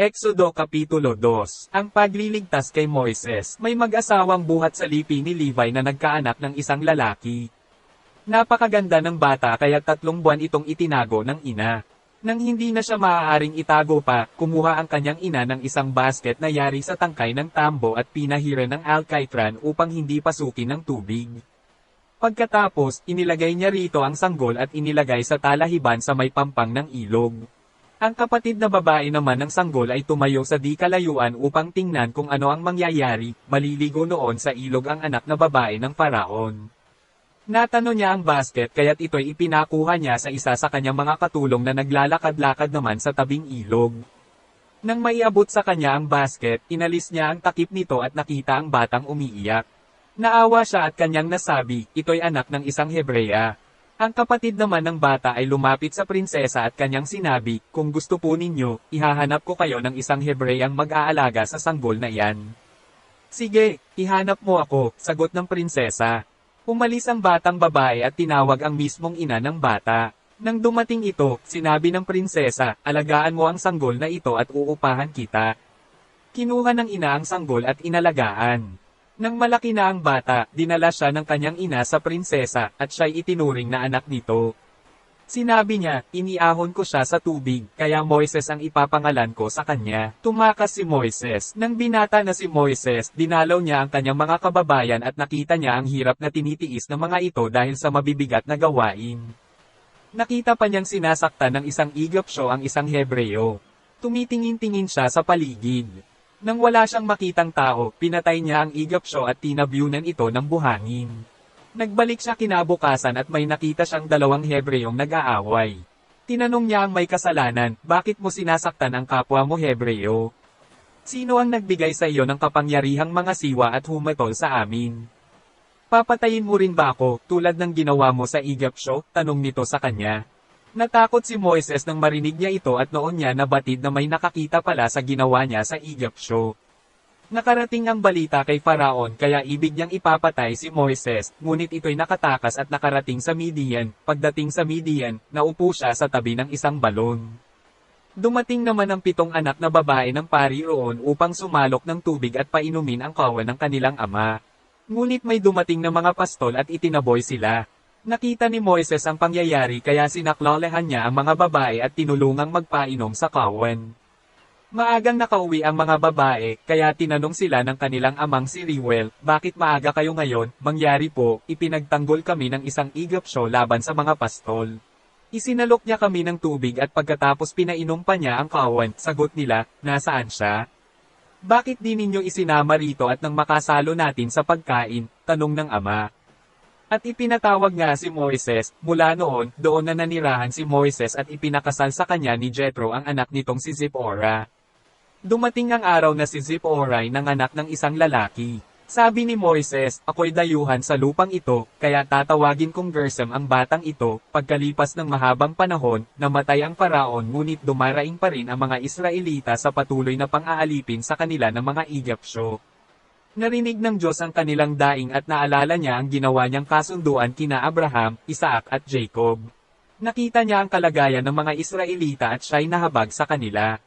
Exodo Kapitulo 2 Ang pagliligtas kay Moises May mag-asawang buhat sa lipi ni Levi na nagkaanak ng isang lalaki. Napakaganda ng bata kaya tatlong buwan itong itinago ng ina. Nang hindi na siya maaaring itago pa, kumuha ang kanyang ina ng isang basket na yari sa tangkay ng tambo at pinahira ng alcaitran upang hindi pasukin ng tubig. Pagkatapos, inilagay niya rito ang sanggol at inilagay sa talahiban sa may pampang ng ilog. Ang kapatid na babae naman ng sanggol ay tumayo sa di kalayuan upang tingnan kung ano ang mangyayari, maliligo noon sa ilog ang anak na babae ng paraon. Natano niya ang basket kaya't ito'y ipinakuha niya sa isa sa kanyang mga katulong na naglalakad-lakad naman sa tabing ilog. Nang maiabot sa kanya ang basket, inalis niya ang takip nito at nakita ang batang umiiyak. Naawa siya at kanyang nasabi, ito'y anak ng isang Hebrea. Ang kapatid naman ng bata ay lumapit sa prinsesa at kanyang sinabi, kung gusto po ninyo, ihahanap ko kayo ng isang Hebreang mag-aalaga sa sanggol na iyan. Sige, ihanap mo ako, sagot ng prinsesa. Umalis ang batang babae at tinawag ang mismong ina ng bata. Nang dumating ito, sinabi ng prinsesa, alagaan mo ang sanggol na ito at uupahan kita. Kinuha ng ina ang sanggol at inalagaan. Nang malaki na ang bata, dinala siya ng kanyang ina sa prinsesa, at siya'y itinuring na anak nito. Sinabi niya, iniahon ko siya sa tubig, kaya Moises ang ipapangalan ko sa kanya. Tumakas si Moises. Nang binata na si Moises, dinalaw niya ang kanyang mga kababayan at nakita niya ang hirap na tinitiis ng mga ito dahil sa mabibigat na gawain. Nakita pa niyang sinasaktan ng isang Egyptyo ang isang Hebreo. Tumitingin-tingin siya sa paligid. Nang wala siyang makitang tao, pinatay niya ang Egyptyo at tinabyunan ito ng buhangin. Nagbalik siya kinabukasan at may nakita siyang dalawang Hebreong nag-aaway. Tinanong niya ang may kasalanan, bakit mo sinasaktan ang kapwa mo Hebreo? Sino ang nagbigay sa iyo ng kapangyarihang mga siwa at humatol sa amin? Papatayin mo rin ba ako, tulad ng ginawa mo sa Egyptyo? Tanong nito sa kanya. Natakot si Moises nang marinig niya ito at noon niya nabatid na may nakakita pala sa ginawa niya sa Egyptyo. Nakarating ang balita kay Faraon kaya ibig niyang ipapatay si Moises, ngunit ito'y nakatakas at nakarating sa Midian. Pagdating sa Midian, naupo siya sa tabi ng isang balon. Dumating naman ang pitong anak na babae ng pari roon upang sumalok ng tubig at painumin ang kawan ng kanilang ama. Ngunit may dumating na mga pastol at itinaboy sila. Nakita ni Moises ang pangyayari kaya sinaklolehan niya ang mga babae at tinulungang magpainom sa kawan. Maagang nakauwi ang mga babae, kaya tinanong sila ng kanilang amang si Reuel, bakit maaga kayo ngayon? Mangyari po, ipinagtanggol kami ng isang Egyptyo laban sa mga pastol. Isinalok niya kami ng tubig at pagkatapos pinainom pa niya ang kawan, sagot nila, nasaan siya? Bakit di ninyo isinama rito at nang makasalo natin sa pagkain? Tanong ng ama. At ipinatawag nga si Moises, mula noon, doon na nanirahan si Moises at ipinakasal sa kanya ni Jethro ang anak nitong si Zipporah. Dumating ang araw na si Zipporah ay nanganak ng isang lalaki. Sabi ni Moises, ako'y dayuhan sa lupang ito, kaya tatawagin kong Gersem ang batang ito, pagkalipas ng mahabang panahon, namatay ang paraon ngunit dumaraing pa rin ang mga Israelita sa patuloy na pang-aalipin sa kanila ng mga Egyptyo. Narinig ng Diyos ang kanilang daing at naalala niya ang ginawa niyang kasunduan kina Abraham, Isaac at Jacob. Nakita niya ang kalagayan ng mga Israelita at siya'y nahabag sa kanila.